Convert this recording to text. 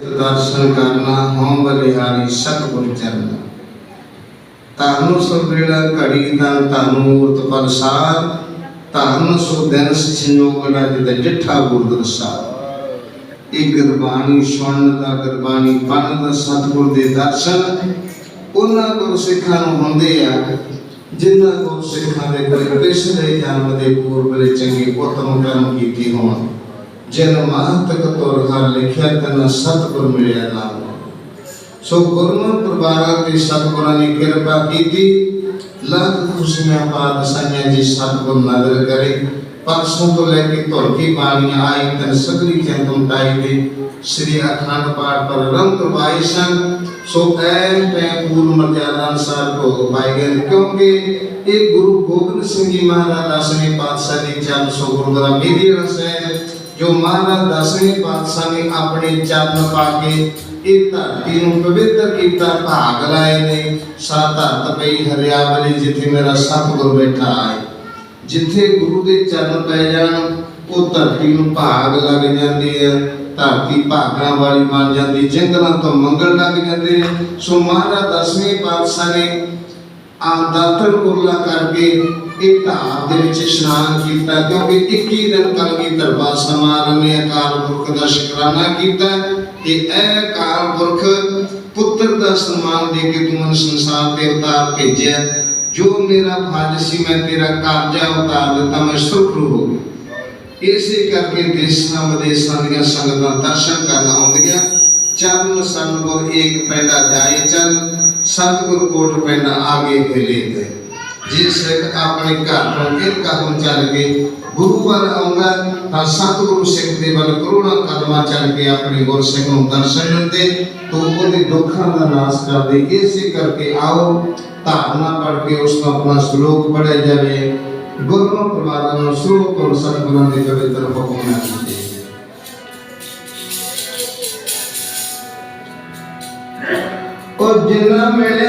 ਦਰਸ਼ਨ ਕਰਨਾ ਹਉ ਬਲਿਹਾਰੀ ਸਤਿਗੁਰ ਚਰਨ ਤਾਨੂੰ ਸੋ ਬੇੜਾ ਘੜੀ ਦਾ ਤਾਨੂੰ ਮੂਰਤ ਪਰਸਾਰ ਤਾਨੂੰ ਸੋ ਦਿਨ ਸੰਯੋਗ ਨਾ ਜਿਤ ਜਿਠਾ ਗੁਰਦਰਸਾਰ ਇਹ ਗੁਰਬਾਣੀ ਸੁਣਨ ਦਾ, ਗੁਰਬਾਣੀ ਪੜਨ ਦਾ, ਸਤਿਗੁਰ ਦੇ ਦਰਸ਼ਨ ਉਹਨਾਂ ਗੁਰਸਿੱਖਾਂ ਨੂੰ ਹੁੰਦੇ ਆ। ਜਿਨ੍ਹਾਂ ਗੁਰਸਿੱਖਾਂ ਦੇ ਕੋਈ ਪਿਛਲੇ ਜਨਮ ਦੇ ਪੂਰਬ ਦੇ ਚੰਗੇ ਉਤਮ ਕਰਮ ਕੀਤੇ ਹੋਣ। ਜਿਨ ਮਾਤਕ ਤੁਰ ਹਰ ਲਿਖਿਆ ਤਨ ਸਤਿਗੁਰ ਮਿਲਿਆ ਨਾਮ। ਸੋ ਗੁਰਮੁਖ ਪਰਿਵਾਰਾਂ ਤੇ ਸਤਿਗੁਰਾਂ ਨੇ ਕਿਰਪਾ ਕੀਤੀ। ਲੱਖ ਖੁਸ਼ੀਆਂ ਬਾਦ ਸਾਈਆਂ ਜੀ ਸਤਿਗੁਰ ਨਦਰ ਕਰੇ। ਪਰਸੋਂ ਤੋਂ ਲੈ ਕੇ ਧੁਰ ਬਾਣੀਆਂ ਆਈ ਤਨ ਸਗਰੀ ਚੰਦਮ ਟਾਈ ਦੇ ਸ੍ਰੀ ਅਖੰਡ ਪਾਠ ਪਰ ਰੰਗ ਵਾਈ ਸਨ। ਸੋ ਐ ਪੈ ਪੂਰਨ ਮਰਜ਼ਾਦਾ ਅਨਸਾਰ ਕੋ ਪਾਏ ਗਏ ਕਿਉਂਕਿ ਇਹ ਗੁਰੂ ਗੋਬਿੰਦ ਸਿੰਘ ਜੀ ਮਹਾਰਾਜ ਦਸਵੇਂ ਪਾਤਸ਼ਾਹ ਦੀ ਚਰਨ ਸੋ ਗੁਰੂ ਮੇਰੀ ਰਸ ਹੈ। ਜੋ ਮਹਾਰਾਜ ਦਸਵੇਂ ਪਾਤਸ਼ਾਹ ਨੇ ਆਪਣੇ ਚਰਨ ਪਾ ਕੇ ਇਹ ਧਰਤੀ ਨੂੰ ਪਵਿੱਤਰ ਕੀਤਾ, ਭਾਗ ਲਾਏ ਨੇ। ਸਾ ਧਰਤ ਪਈ ਹਰਿਆਵਲੀ, ਜਿੱਥੇ ਮੇਰਾ ਸਤਿਗੁਰ ਬੈਠਾ ਹੈ। ਜਿੱਥੇ ਗੁਰੂ ਦੇ ਚਰਨ ਪੈ ਜਾਣ, ਉਹ ਧਰਤੀ ਨੂੰ ਭਾਗ ਲੱਗ ਜਾਂਦੀ ਹੈ ਧਰਤੀ ਭਾਗਾਂ ਵਾਲੀ ਬਣ ਜਾਂਦੀ, ਜੰਗਲਾਂ ਤੋਂ ਮੰਗਲ ਲੱਗ ਜਾਂਦੇ ਨੇ। ਸੋ ਮਹਾਰਾਜ ਦਸਵੇਂ ਪਾਤਸ਼ਾਹ ਨੇ ਆ ਕੁਰਲਾ ਕਰਕੇ ਇਹ ਢਾਬ ਦੇ ਵਿੱਚ ਇਸ਼ਨਾਨ ਕੀਤਾ, ਕਿਉਂਕਿ 21 ਦਿਨ ਕਲਗੀ ਦਰਬਾਰ ਸਮਾਰਨ ਨੇ ਅਕਾਲ ਪੁਰਖ ਦਾ ਸ਼ੁਕਰਾਨਾ ਕੀਤਾ। ਕਿ ਇਹ ਅਕਾਲ ਪੁਰਖ ਪੁੱਤਰ ਦਾ ਸਨਮਾਨ ਦੇ ਕੇ ਤੂੰ ਮਨ ਸੰਸਾਰ ਤੇ ਉਤਾਰ ਭੇਜਿਆ। ਜੋ ਮੇਰਾ ਫਰਜ਼ ਸੀ, ਮੈਂ ਤੇਰਾ ਕਾਰਜਾ ਉਤਾਰ ਦਿੱਤਾ, ਮੈਂ ਸੁਖਰੂ ਹੋ ਗਿਆ। ਇਸੇ ਕਰਕੇ ਦੇਸ਼ਾਂ ਵਿਦੇਸ਼ਾਂ ਦੀਆਂ ਸੰਗਤਾਂ ਦਰਸ਼ਨ ਕਰਨ ਆਉਂਦੀਆਂ। ਚਰਨ ਸੰਗੁਰ ਏਕ ਪੈਂਡਾ ਜਾਏ ਚਲ ਸਤਿਗੁਰ ਕੋਟ ਪੈਂਡਾ ਆਗੇ ਫੇਲੇ ਤੇ ਜੇ ਸਿੱਖ ਆਪਣੇ ਘਰ ਤੋਂ ਇੱਕ ਕਦਮ ਚੱਲ ਕੇ ਗੁਰੂ ਵੱਲ ਆਉਂਦਾ ਤਾਂ ਸਤਿਗੁਰੂ ਸਿੱਖ ਦੇ ਵੱਲ ਕਰੋੜਾਂ ਕਦਮਾਂ ਚੱਲ ਕੇ ਆਪਣੇ ਗੁਰਸਿੱਖ ਨੂੰ ਦਰਸ਼ਨ ਦਿੰਦੇ ਤੋਂ ਉਹਦੇ ਦੁੱਖਾਂ ਦਾ ਨਾਸ਼ ਕਰਦੇ ਇਸੇ ਕਰਕੇ ਆਓ ਧਾਰਨਾ ਪੜ ਕੇ ਉਸ ਤੋਂ ਆਪਣਾ ਸ਼ਲੋਕ ਪੜਿਆ ਜਾਵੇ ਗੁਰੂ ਪਰਿਵਾਰਾਂ ਨੂੰ ਸ਼ਲੋਕ ਔਰ ਸਤਿਗੁਰਾਂ ਦੇ ਪਵਿੱਤਰ ਹੁਕਮ ਨਾਲ ਕੀਤੇ ਉਹ ਜਿੰਨਾ ਮਿਲੇ